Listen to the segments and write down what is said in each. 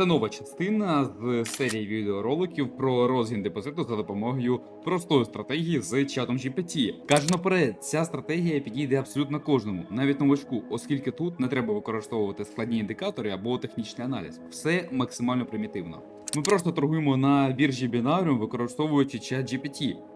Це нова частина з серії відеороликів про розгін депозиту за допомогою простої стратегії з чатом GPT. Кажу наперед, ця стратегія підійде абсолютно кожному, навіть новачку, оскільки тут не треба використовувати складні індикатори або технічний аналіз. Все максимально примітивно. Ми просто торгуємо на біржі Binarium, використовуючи чат.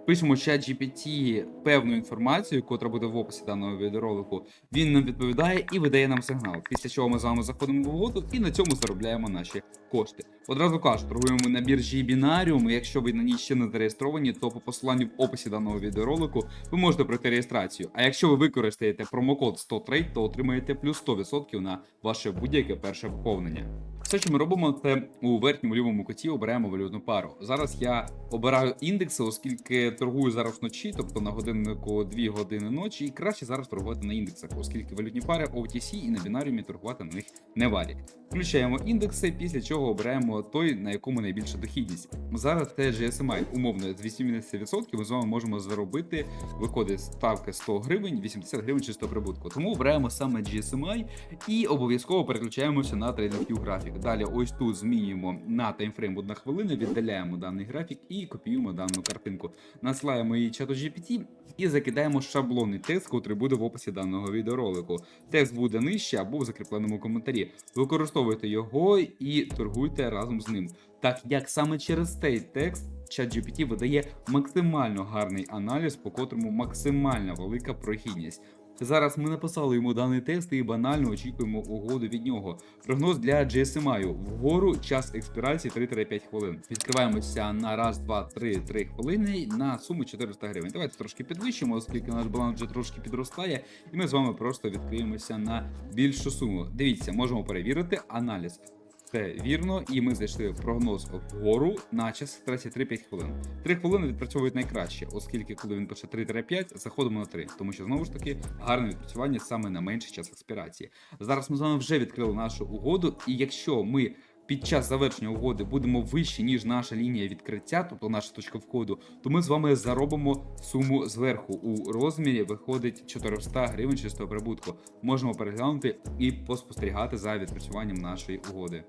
Пишемо чат GPT певну інформацію, котра буде в описі даного відеоролику. Він нам відповідає і видає нам сигнал. Після чого ми з вами заходимо в угоду і на цьому заробляємо наші кошти. Одразу кажу, торгуємо на біржі Binarium. і Якщо ви на ній ще не зареєстровані, то по посиланню в описі даного відеоролику ви можете пройти реєстрацію. А якщо ви використаєте промокод 100trade, то отримаєте плюс 100% на ваше будь-яке перше поповнення. Все, що ми робимо, це у верхньому лівому куті обираємо валютну пару. Зараз я обираю індекси, оскільки торгую зараз вночі, тобто на годиннику 2 години ночі, і краще зараз торгувати на індексах, оскільки валютні пари OTC і на бінаріумі торгувати на них не варять. Включаємо індекси, після чого обираємо той, на якому найбільша дохідність. Зараз це GSMI, умовно з 80% ми з вами можемо заробити. Виходить ставка 100 гривень, 80 гривень чисто прибутку. Тому обираємо саме GSMI і обов'язково переключаємося на TradingView графік. Далі, ось тут змінюємо на таймфрейм 1 хвилина, віддаляємо даний графік і копіюємо дану картинку. Насилаємо її чату GPT і закидаємо шаблонний текст, який буде в описі даного відеоролику. Текст буде нижче або в закріпленому коментарі. Використовуйте його і торгуйте разом з ним. Так як саме через цей текст ChatGPT видає максимально гарний аналіз, по котрому максимально велика прохідність. Зараз ми написали йому даний текст і банально очікуємо угоду від нього. Прогноз для GSMI. Вгору час експірації 3-5 хвилин. Відкриваємося на раз, два, три, три хвилини на суму 400 гривень. Давайте трошки підвищимо, оскільки наш баланс вже трошки підростає, і ми з вами просто відкриємося на більшу суму. Дивіться, можемо перевірити аналіз. Це вірно, і ми знайшли прогноз вгору на час 33-5 хвилин. 3 хвилини відпрацьовують найкраще, оскільки коли він пише 3-5, заходимо на 3, тому що знову ж таки гарне відпрацювання саме на менший час експірації. Зараз ми з вами вже відкрили нашу угоду, і якщо ми під час завершення угоди будемо вище, ніж наша лінія відкриття, тобто наша точка входу, то ми з вами заробимо суму зверху. У розмірі виходить 400 гривень чистого прибутку. Можемо переглянути і поспостерігати за відпрацюванням нашої угоди.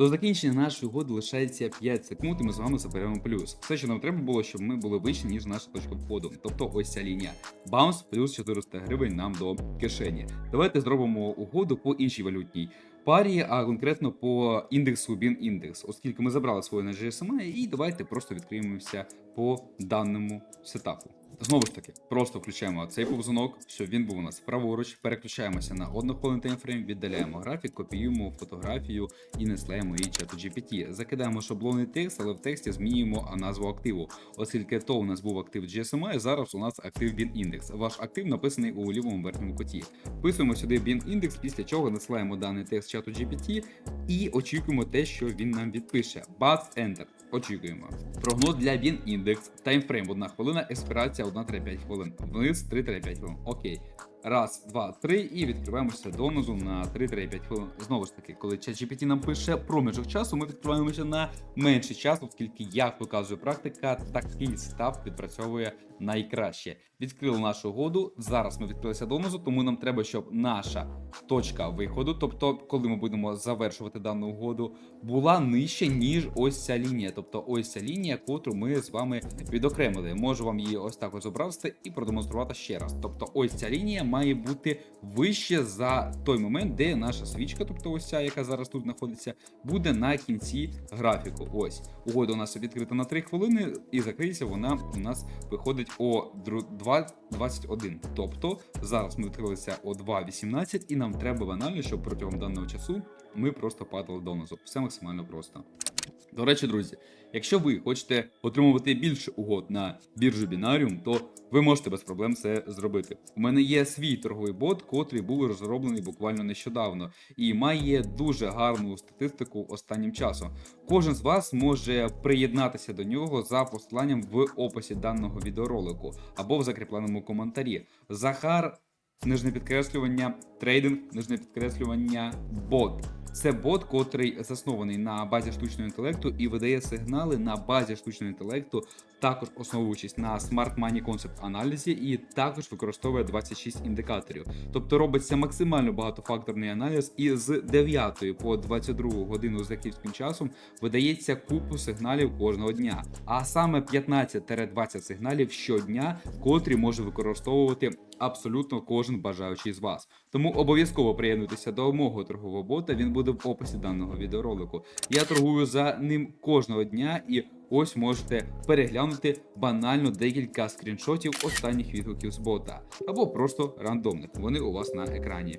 До закінчення нашої угоди лишається 5 секунд, і ми з вами заберемо плюс. Все, що нам треба було, щоб ми були вище, ніж наша точка входу. Тобто ось ця лінія. Баунс плюс 400 гривень нам до кишені. Давайте зробимо угоду по іншій валютній парі, а конкретно по індексу BIN-індекс, оскільки ми забрали своє на GSMI, і давайте просто відкриємося по даному сетапу. Знову ж таки, просто включаємо цей повзунок, щоб він був у нас праворуч, переключаємося на 1 хвилин таймфрейм, віддаляємо графік, копіюємо фотографію і неслаємо її чату GPT. Закидаємо шаблонний текст, але в тексті змінюємо назву активу, оскільки то у нас був актив GSMI, зараз у нас актив BIN-індекс. Ваш актив написаний у лівому верхньому куті. Вписуємо сюди BIN-індекс, після чого насилаємо даний текст чату GPT і очікуємо те, що він нам відпише. Buzz Enter. Очікуємо. Прогноз для він індекс. Таймфрейм 1 хвилина, експірація 1-5 хвилин. Вниз 3-5 хвилин. Окей. Раз, два, три, і відкриваємося донизу на 3-5 хвилин. Знову ж таки, коли ChatGPT нам пише проміжок часу, ми відкриваємося на менший час, оскільки, як показує практика, такий став відпрацьовує найкраще. Відкрили нашу угоду. Зараз ми відкрилися донизу, тому нам треба, щоб наша точка виходу, тобто, коли ми будемо завершувати дану угоду, була нижче, ніж ось ця лінія. Тобто, ось ця лінія, котру ми з вами відокремили. Можу вам її ось так ось зобразити і продемонструвати ще раз. Тобто, ось ця лінія має бути вище за той момент, де наша свічка, тобто ось ця, яка зараз тут знаходиться, буде на кінці графіку. Ось угода у нас відкрита на 3 хвилини, і закриється вона у нас виходить о 2.21. Тобто зараз ми відкрилися о 2.18 і нам треба банально, щоб протягом даного часу ми просто падали донизу. Все максимально просто. До речі, друзі, якщо ви хочете отримувати більше угод на біржу Binarium, то ви можете без проблем це зробити. У мене є свій торговий бот, котрий був розроблений буквально нещодавно, і має дуже гарну статистику останнім часом. Кожен з вас може приєднатися до нього за посиланням в описі даного відеоролику або в закріпленому коментарі. Захар. Нижне підкреслювання, трейдинг, нижне підкреслювання, бот. Це бот, котрий заснований на базі штучного інтелекту і видає сигнали на базі штучного інтелекту, також основуючись на Smart Money Concept аналізі, і також використовує 26 індикаторів. Тобто робиться максимально багатофакторний аналіз, і з 9 по 22 годину за київським часом видається купу сигналів кожного дня, а саме 15-20 сигналів щодня, котрі може використовувати абсолютно кожен бажаючий з вас. Тому обов'язково приєднуйтеся до мого торгового бота. Він буде в описі даного відеоролику. Я торгую за ним кожного дня і. Ось можете переглянути банально декілька скріншотів останніх відгуків з бота, або просто рандомних. Вони у вас на екрані.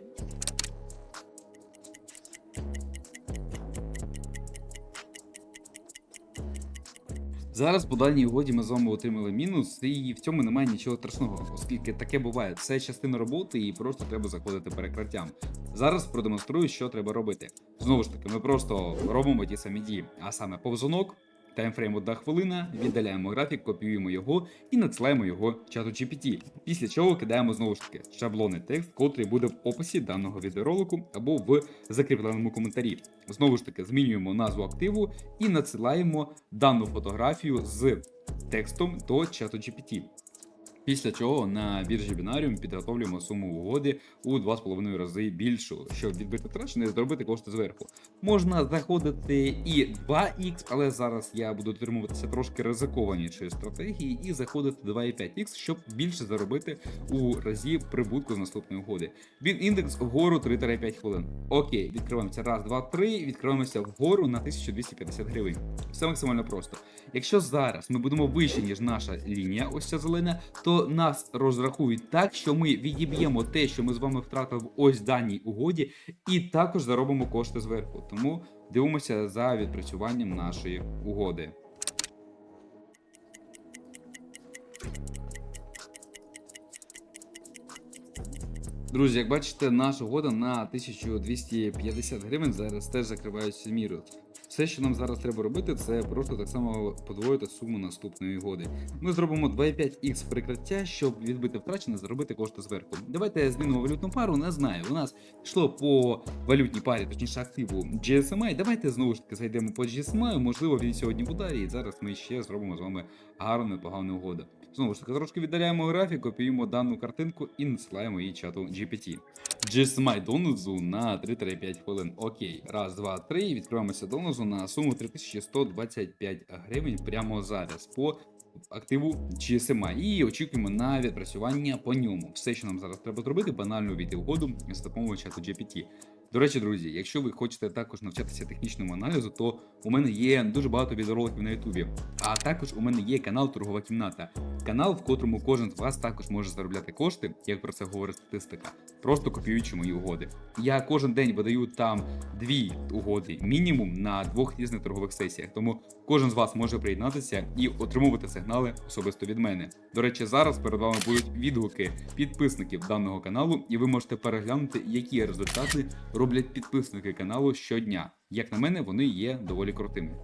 Зараз по дальній угоді ми з вами отримали мінус, і в цьому немає нічого страшного, оскільки таке буває. Це частина роботи, і просто треба заходити перекриттям. Зараз продемонструю, що треба робити. Знову ж таки, ми просто робимо ті самі дії, а саме повзунок, таймфрейм одна хвилина, віддаляємо графік, копіюємо його і надсилаємо його чату GPT. Після чого кидаємо знову ж таки шаблонний текст, котрий буде в описі даного відеоролику або в закріпленому коментарі. Знову ж таки, змінюємо назву активу і надсилаємо дану фотографію з текстом до чату GPT. Після чого на біржі Binarium підготовлюємо суму угоди у 2,5 рази більшу, щоб відбити втрачене і зробити кошти зверху. Можна заходити і 2х, але зараз я буду дотримуватися трошки ризикованішої стратегії і заходити 2,5х, щоб більше заробити у разі прибутку з наступної угоди. Він індекс вгору 3-5 хвилин. Окей, відкриваємося раз, два, три, відкриваємося вгору на 1250 гривень. Все максимально просто. Якщо зараз ми будемо вище, ніж наша лінія, ось ця зелена, то нас розрахують так, що ми відіб'ємо те, що ми з вами втратили в ось даній угоді, і також заробимо кошти зверху. Тому дивимося за відпрацюванням нашої угоди. Друзі, як бачите, наша угода на 1250 гривень зараз теж закривається мірою. Все, що нам зараз треба робити, це просто так само подвоїти суму наступної угоди. Ми зробимо 2,5х прикриття, щоб відбити втрачене, заробити кошти зверху. Давайте змінимо валютну пару. Не знаю. У нас йшло по валютній парі, точніше активу GSMI. Давайте знову ж таки зайдемо по GSMI. Можливо, він сьогодні буде, і зараз ми ще зробимо з вами гарну непогану угоду. Знову ж таки, трошки віддаляємо графік, копіюємо дану картинку і надсилаємо її чату GPT. GSMI донозу на 3-5 хвилин. Окей, раз, два, три. Відкриваємося донозу на суму 3125 гривень прямо зараз по активу GSMI. І очікуємо на відпрацювання по ньому. Все, що нам зараз треба зробити, банально війти угоду з допомогою чату GPT. До речі, друзі, якщо ви хочете також навчатися технічному аналізу, то у мене є дуже багато відеороликів на Ютубі. А також у мене є канал Торгова кімната. Канал, в котрому кожен з вас також може заробляти кошти, як про це говорить статистика, просто копіюючи мої угоди. Я кожен день видаю там дві угоди, мінімум на двох різних торгових сесіях. Тому кожен з вас може приєднатися і отримувати сигнали особисто від мене. До речі, зараз перед вами будуть відгуки підписників даного каналу, і ви можете переглянути, які результати роблять підписники каналу щодня. Як на мене, вони є доволі крутими.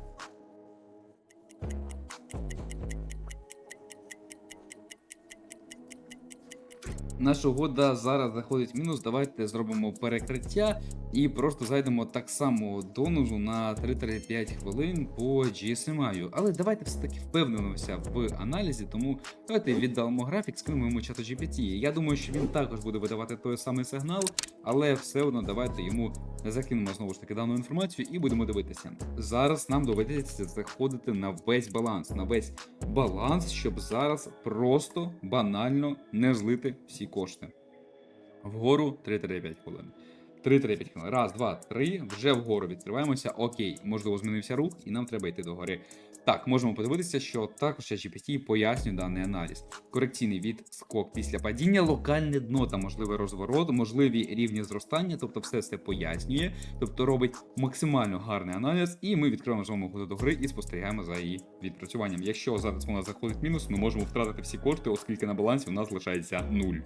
Наша угода зараз заходить в мінус. Давайте зробимо перекриття і просто зайдемо так само донозу на 3-5 хвилин по GSMI. Але давайте все-таки впевнимося в аналізі, тому давайте віддамо графік, скинемо йому чату GPT. Я думаю, що він також буде видавати той самий сигнал, але все одно давайте йому закинемо знову ж таки дану інформацію і будемо дивитися. Зараз нам доведеться заходити на весь баланс, на весь баланс, щоб зараз просто банально не злити всі кошти. Вгору 3-5 хвилин. 3-5 хвилин. Раз, два, три. Вже вгору відкриваємося. Окей, можливо, змінився рух, і нам треба йти до гори. Так, можемо подивитися, що також GPT пояснює даний аналіз. Корекційний від скок після падіння, локальне дно та можливий розворот, можливі рівні зростання, тобто все це пояснює, тобто робить максимально гарний аналіз, і ми відкриваємо з вами до гри і спостерігаємо за її відпрацюванням. Якщо зараз вона заходить в мінус, ми можемо втратити всі кошти, оскільки на балансі у нас лишається нуль.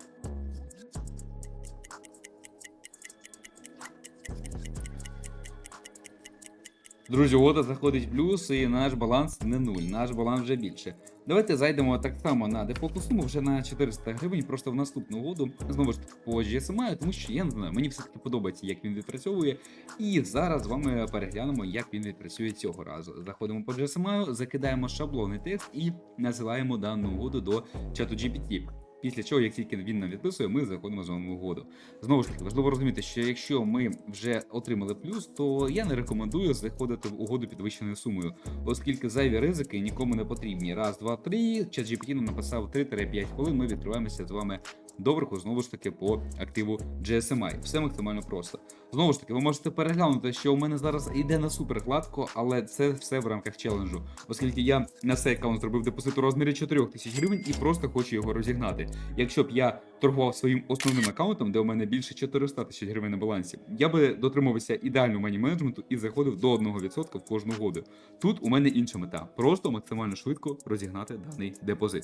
Друзі, угода заходить в плюс, і наш баланс не нуль, наш баланс вже більше. Давайте зайдемо так само на дефолтну суму вже на 400 гривень, просто в наступну угоду. Знову ж таки по GSMI, тому що я не знаю, мені все таки подобається, як він відпрацьовує. І зараз з вами переглянемо, як він відпрацює цього разу. Заходимо по GSMI, закидаємо шаблонний текст і насилаємо дану угоду до чату GPT. Після чого, як тільки він нам відписує, ми заходимо з вами угоду. Знову ж таки, важливо розуміти, що якщо ми вже отримали плюс, то я не рекомендую заходити в угоду підвищеною сумою, оскільки зайві ризики нікому не потрібні. Раз, два, три. Чат GPT нам написав 3-5 хвилин. Ми відкриваємося з вами доверху, знову ж таки, по активу GSMI. Все максимально просто. Знову ж таки, ви можете переглянути, що у мене зараз йде на супер гладко, але це все в рамках челенджу, оскільки я на цей аккаунт зробив депозит у розмірі 4 тисяч гривень і просто хочу його розігнати. Якщо б я торгував своїм основним аккаунтом, де у мене більше 400 тисяч гривень на балансі, я би дотримувався ідеального мані менеджменту і заходив до 1% в кожну году. Тут у мене інша мета просто максимально швидко розігнати даний депозит.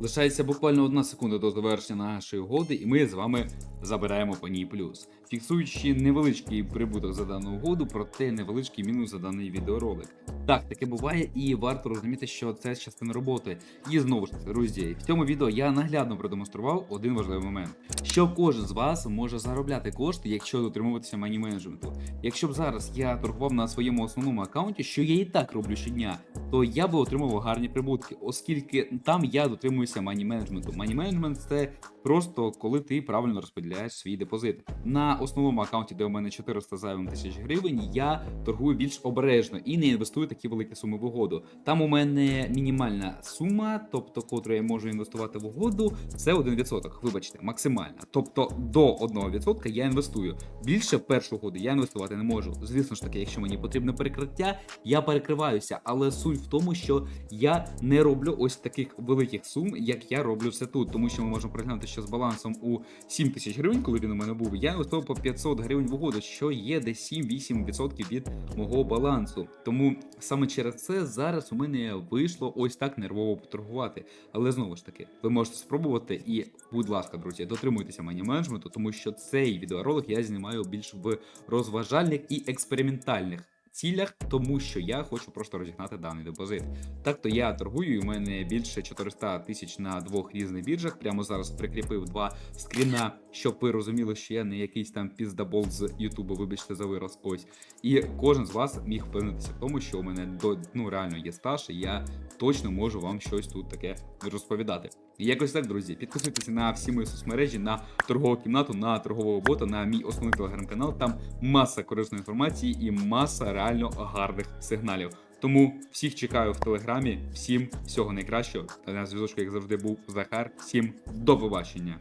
Лишається буквально одна секунда до завершення нашої угоди, і ми з вами забираємо по ній плюс, фіксуючи невеличкий прибуток за дану угоду, проте невеличкий мінус за даний відеоролик. Так, таке буває, і варто розуміти, що це частина роботи. І знову ж таки, друзі, в цьому відео я наглядно продемонстрував один важливий момент: що кожен з вас може заробляти кошти, якщо дотримуватися мані менеджменту. Якщо б зараз я торгував на своєму основному аккаунті, що я і так роблю щодня, то я би отримував гарні прибутки, оскільки там я дотримуюся мані менеджменту. Мані менеджмент це просто коли ти правильно розподіляєш свій депозит. На основному аккаунті, де у мене 400 зайвим тисяч гривень, я торгую більш обережно і не інвестую такі великі суми в угоду. Там у мене мінімальна сума, тобто котру я можу інвестувати в угоду, це 1%. Вибачте, максимальна. Тобто до 1% я інвестую. Більше першу угоду я інвестувати не можу. Звісно ж таки, якщо мені потрібне перекриття, я перекриваюся. Але суть в тому, що я не роблю ось таких великих сум, як я роблю все тут, тому що ми можемо приглянути, що з балансом у 7 тисяч гривень, коли він у мене був, я інвестував по 500 гривень в угоду, що є десь 7-8% від мого балансу. Тому саме через це зараз у мене вийшло ось так нервово поторгувати. Але знову ж таки, ви можете спробувати і, будь ласка, друзі, дотримуйтеся мані менеджменту, тому що цей відеоролик я знімаю більш в розважальних і експериментальних. Цілях, тому що я хочу просто розігнати даний депозит. Так то я торгую, і у мене більше 400 тисяч на двох різних біржах. Прямо зараз прикріпив два скріна, щоб ви розуміли, що я не якийсь там піздабол з Ютубу, вибачте за вираз. Ось. І кожен з вас міг впевнитися в тому, що у мене до ну реально є стаж, і я точно можу вам щось тут таке розповідати. Якось так, друзі, підписуйтеся на всі мої соцмережі, на торгову кімнату, на торгового бота, на мій основний телеграм-канал. Там маса корисної інформації і маса реально гарних сигналів. Тому всіх чекаю в телеграмі. Всім всього найкращого. Та на зв'язочку, як завжди, був Захар. Всім до побачення.